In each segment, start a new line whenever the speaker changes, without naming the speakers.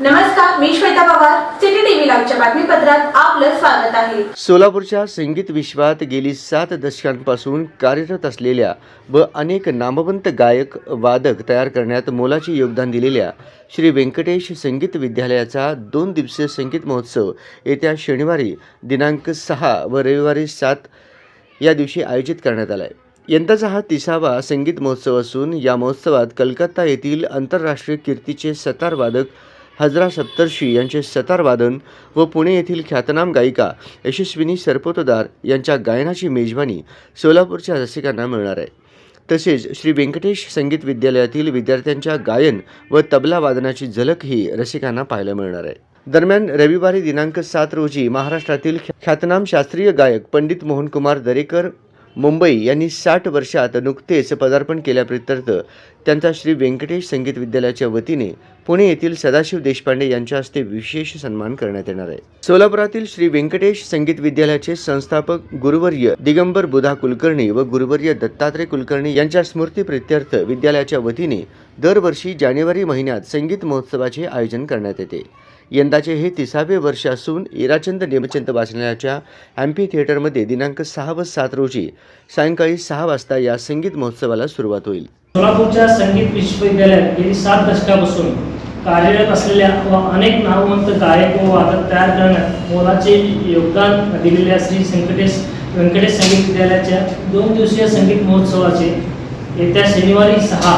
नमस्कार मी श्वेता पवार. सिटी बातमीपत्रात आपलं स्वागत आहे.
सोलापूरच्या संगीत विश्वात गेली सात दशकांपासून कार्यरत असलेल्या व अनेक नामवंत गायक वादक तयार करण्यात मोलाचे योगदान दिलेल्या श्री व्यंकटेश संगीत विद्यालयाचा दोन दिवसीय संगीत महोत्सव येत्या शनिवारी दिनांक सहा व रविवारी सात या दिवशी आयोजित करण्यात आला आहे यंदाचा हा तिसावा संगीत महोत्सव असून या महोत्सवात कलकत्ता येथील आंतरराष्ट्रीय कीर्तीचे सतार वादक हजरा सप्तर्षी यांचे सतार वादन व पुणे येथील ख्यातनाम गायिका यशस्विनी सरपोतदार यांच्या गायनाची मेजवानी सोलापूरच्या रसिकांना मिळणार आहे. तसेच श्री व्यंकटेश संगीत विद्यालयातील विद्यार्थ्यांच्या गायन व तबला वादनाची झलकही रसिकांना पाहायला मिळणार आहे. दरम्यान रविवारी दिनांक सात रोजी महाराष्ट्रातील ख्यातनाम शास्त्रीय गायक पंडित मोहनकुमार दरेकर मुंबई यांनी साठ वर्षात नुकतेच पदार्पण केल्याप्रित्यर्थ त्यांचा श्री व्यंकटेश संगीत विद्यालयाच्या वतीने पुणे येथील सदाशिव देशपांडे यांच्या हस्ते विशेष सन्मान करण्यात येणार आहे. सोलापुरातील श्री व्यंकटेश संगीत विद्यालयाचे संस्थापक गुरुवर्य दिगंबर बुधा कुलकर्णी व गुरुवर्य दत्तात्रय कुलकर्णी यांच्या स्मृतीप्रित्यर्थ विद्यालयाच्या वतीने दरवर्षी जानेवारी महिन्यात संगीत महोत्सवाचे आयोजन करण्यात येते. यंदाचे हे तिसावे वर्ष असून इराचंद नेमचंद वाचनालयाच्या ॲम्पी थिएटरमध्ये दिनांक सहा व सात रोजी सायंकाळी सहा वाजता या संगीत महोत्सवाला सुरुवात होईल.
सोलापूरच्या संगीत विश्वविद्यालयात गेली सात दशकापासून कार्यरत असलेल्या व अनेक नामवंत गायक व वादक तयार करण्यात मोलाचे योगदान दिलेल्या श्री संकटेश व्यंकटेश संगीत विद्यालयाच्या दोन दिवसीय संगीत महोत्सवाचे येत्या शनिवारी सहा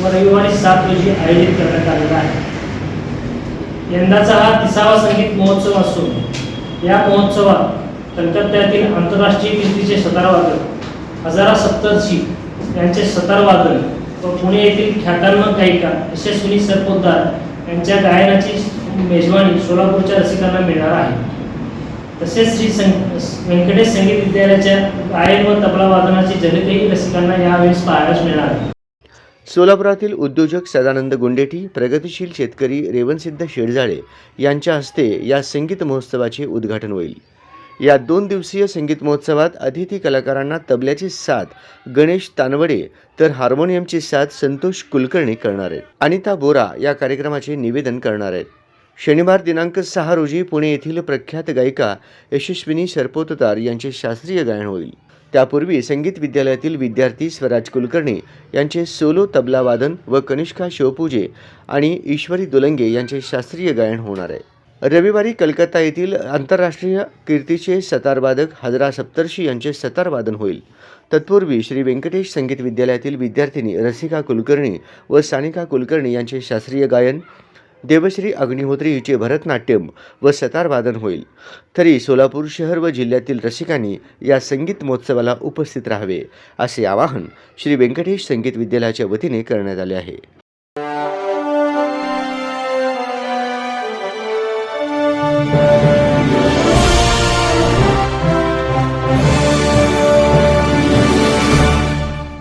व रविवारी सात रोजी आयोजित करण्यात आलेलं आहे. यंदाचा हा तिसावा संगीत महोत्सव असून या महोत्सवात कलकत्त्यातील आंतरराष्ट्रीय कीर्तीचे सतारवादक हजारा सप्तर्षी यांचे सतारवादन व पुणे येथील ख्यातान्म गायिका यशस्विनी सरपोतदार यांच्या गायनाची मेजवानी सोलापूरच्या रसिकांना मिळणार आहे. तसेच श्री सं व्यंकटेश संगीत विद्यालयाच्या गायन व तबला वादनाची झलकही रसिकांना यावेळेस पाहायलाच मिळणार आहे.
सोलापुरातील उद्योजक सदानंद गुंडेटी प्रगतिशील शेतकरी रेवणसिद्ध शेडजाळे यांच्या हस्ते या संगीत महोत्सवाचे उद्घाटन होईल. या दोन दिवसीय संगीत महोत्सवात अतिथी कलाकारांना तबल्याची साथ गणेश तानवडे तर हार्मोनियमची साथ संतोष कुलकर्णी करणार आहेत. अनिता बोरा या कार्यक्रमाचे निवेदन करणार आहेत. शनिवार दिनांक सहा रोजी पुणे येथील प्रख्यात गायिका यशस्विनी सरपोतदार यांचे शास्त्रीय गायन होईल. त्यापूर्वी संगीत विद्यालयातील विद्यार्थी स्वराज कुलकर्णी यांचे सोलो तबला वादन व कनिष्का शिवपूजे आणि ईश्वरी दुलंगे यांचे शास्त्रीय गायन होणार आहे. रविवारी कलकत्ता येथील आंतरराष्ट्रीय कीर्तीचे सतारवादक हजरा सप्तर्षी यांचे सतारवादन होईल. तत्पूर्वी श्री व्यंकटेश संगीत विद्यालयातील विद्यार्थिनी रसिका कुलकर्णी व सानिका कुलकर्णी यांचे शास्त्रीय गायन देवश्री अग्निहोत्री हिचे भरतनाट्यम व सतारवादन होईल तरी सोलापूर शहर व जिल्ह्यातील रसिकांनी या संगीत महोत्सवाला उपस्थित राहावे असे आवाहन श्री व्यंकटेश संगीत विद्यालयाच्या वतीने करण्यात आले आहे Thank you.